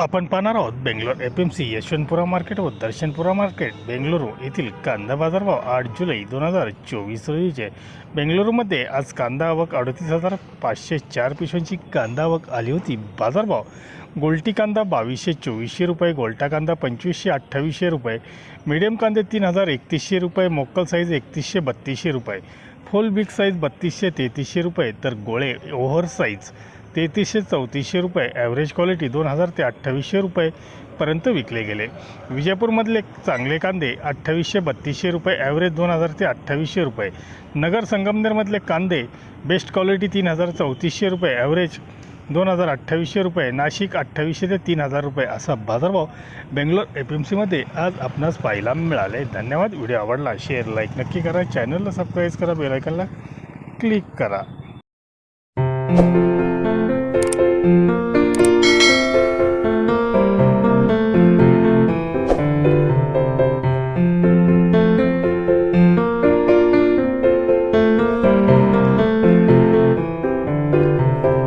आपण पाहणार आहोत Bangalore F M C Yeshwantpura market व दर्शनपुरा मार्केट. बेंगलुरू येथील कांदा बाजारभाव आठ जुलै दोन हजार चोवीस रोजीचे. बेंगलुरूमध्ये आज कांदा आवक अडतीस हजार पाचशे चार पिशव्यांची कांदा आवक आली होती. बाजारभाव गोल्टी कांदा बावीसशे चोवीसशे रुपये गोल्टा कांदा पंचवीसशे अठ्ठावीसशे रुपये मिडियम कांदे तीन हजार एकतीसशे रुपये मोक्कल साईज एकतीसशे बत्तीसशे रुपये फुल बिग साईज बत्तीसशे तेहतीसशे रुपये तर गोळे ओव्हर साईज तेहतीसशे चौतीसशे रुपये ॲव्हरेज क्वालिटी दोन हजार ते अठ्ठावीसशे रुपयेपर्यंत विकले गेले. विजयपूरमधले चांगले कांदे अठ्ठावीसशे बत्तीसशे रुपये ॲव्हरेज दोन हजार ते अठ्ठावीसशे रुपये. नगर संगमनेरमधले कांदे बेस्ट क्वालिटी तीन हजार चौतीसशे रुपये ॲव्हरेज दोन हजार अठ्ठावीसशे रुपये नाशिक अठ्ठावीसशे ते तीन हजार रुपये असा बाजारभाव बेंगलोर एफ एम सीमध्ये आज आपणास पाहायला मिळाले. धन्यवाद. व्हिडिओ आवडला शेअर लाईक नक्की करा. चॅनलला सबस्क्राईब करा बेलायकनला क्लिक करा. Música